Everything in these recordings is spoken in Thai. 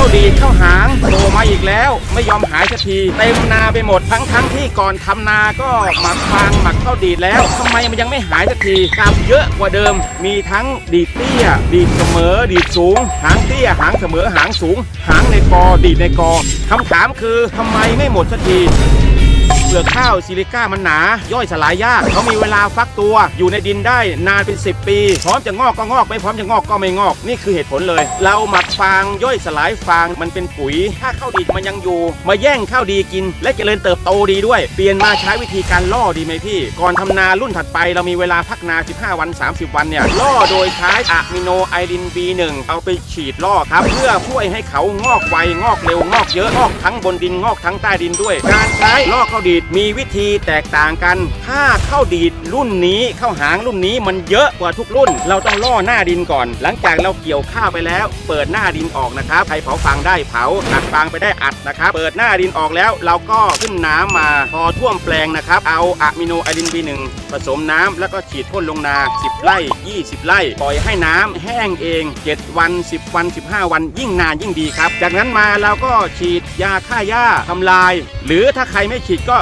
เข้าดีดเข้าหางโผล่มาอีกแล้ว ไม่ยอมหายสักทีเต็มนาไปหมดทั้งทั้งที่ก่อนทำนาก็หมักฟางหมักเข้าดีดแล้วทำไมมันยังไม่หายสักทีกลับเยอะกว่าเดิม มีทั้งดีดเตี้ย ดีดเสมอ ดีดสูง หางเตี้ยหางเสมอหางสูง หางในกอดีดในกอคำถามคือทำไมไม่หมดสักที เปลือกข้าวซิลิก้ามันหนา ย่อยสลายยากเขามีเวลาฟักตัว อยู่ในดินได้นานเป็น 10 ปี พร้อมจะงอกก็งอก ไม่พร้อมจะงอกก็ไม่งอก นี่คือเหตุผลเลย เราหมักฟางย่อยสลายฟางมันเป็นปุ๋ย ถ้าข้าวดีมันยังอยู่ มาแย่งข้าวดีกิน และเจริญเติบโตดีด้วย เปลี่ยนมาใช้วิธีการล่อดีไหมพี่ ก่อนทำนารุ่นถัดไป เรามีเวลาพักนา 15 วัน 30 วันเนี่ยล่อโดยใช้อะมิโนไอริน B1 เอาไปฉีดล่อครับ เพื่อช่วยให้เขางอกไวงอกเร็วงอกเยอะงอกทั้งบนดินงอกทั้งใต้ดินด้วย การใช้ล่อข้าวดีดมีวิธีแตกต่างกัน ถ้าข้าวดีดรุ่นนี้ข้าวหางรุ่นนี้มันเยอะกว่าทุกรุ่น เราต้องล่อหน้าดินก่อน หลังจากเราเกี่ยวข้าวไปแล้ว เปิดหน้าดินออกนะครับใครเผาฟางได้เผาอัดฟางไปได้อัดนะครับ เปิดหน้าดินออกแล้ว เราก็ขึ้นน้ำมาพอท่วมแปลงนะครับเอาอะมิโนไอริน B1 ผสมน้ำแล้วก็ฉีดพ่นลงนา 10 ไร่ 20 ไร่ ปล่อยให้น้ำแห้งเอง 7 วัน 10 วัน 15 วันยิ่งนานยิ่งดีครับ จากนั้นมาเราก็ฉีดยาฆ่าหญ้าทำลาย หรือถ้าใครไม่ฉีดก็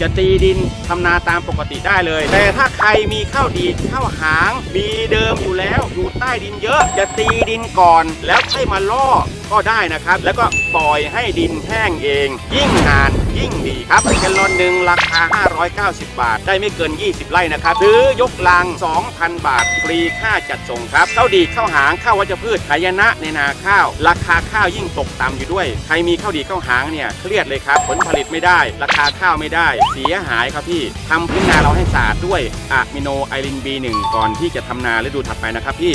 จะตีดินทำนาตามปกติได้เลย แต่ถ้าใครมีข้าวดีข้าวหาง มีเดิมอยู่แล้วอยู่ใต้ดินเยอะ จะตีดินก่อน แล้วค่อยมาล่อก็ได้นะครับ แล้วก็ปล่อยให้ดินแห้งเอง ยิ่งนานยิ่งดีครับแกลลอนหนึ่งราคา 590 บาท ได้ไม่เกิน 20 ไร่นะครับหรือยกลัง 2,000 บาท ฟรีค่าจัดส่งครับข้าวดีข้าวหางข้าววัชพืชหายนะในนาข้าว ราคาข้าวยิ่งตกต่ำอยู่ด้วย ใครมีข้าวดีข้าวหางเนี่ยเครียดเลยครับ ผลผลิตไม่ได้ ราคาข้าวไม่ได้เสียหายครับพี่ทำพื้นนาเราให้สะอาดด้วยอะมิโนไอรินบีหนึ่งก่อนที่จะทำนาฤดูถัดไปนะครับพี่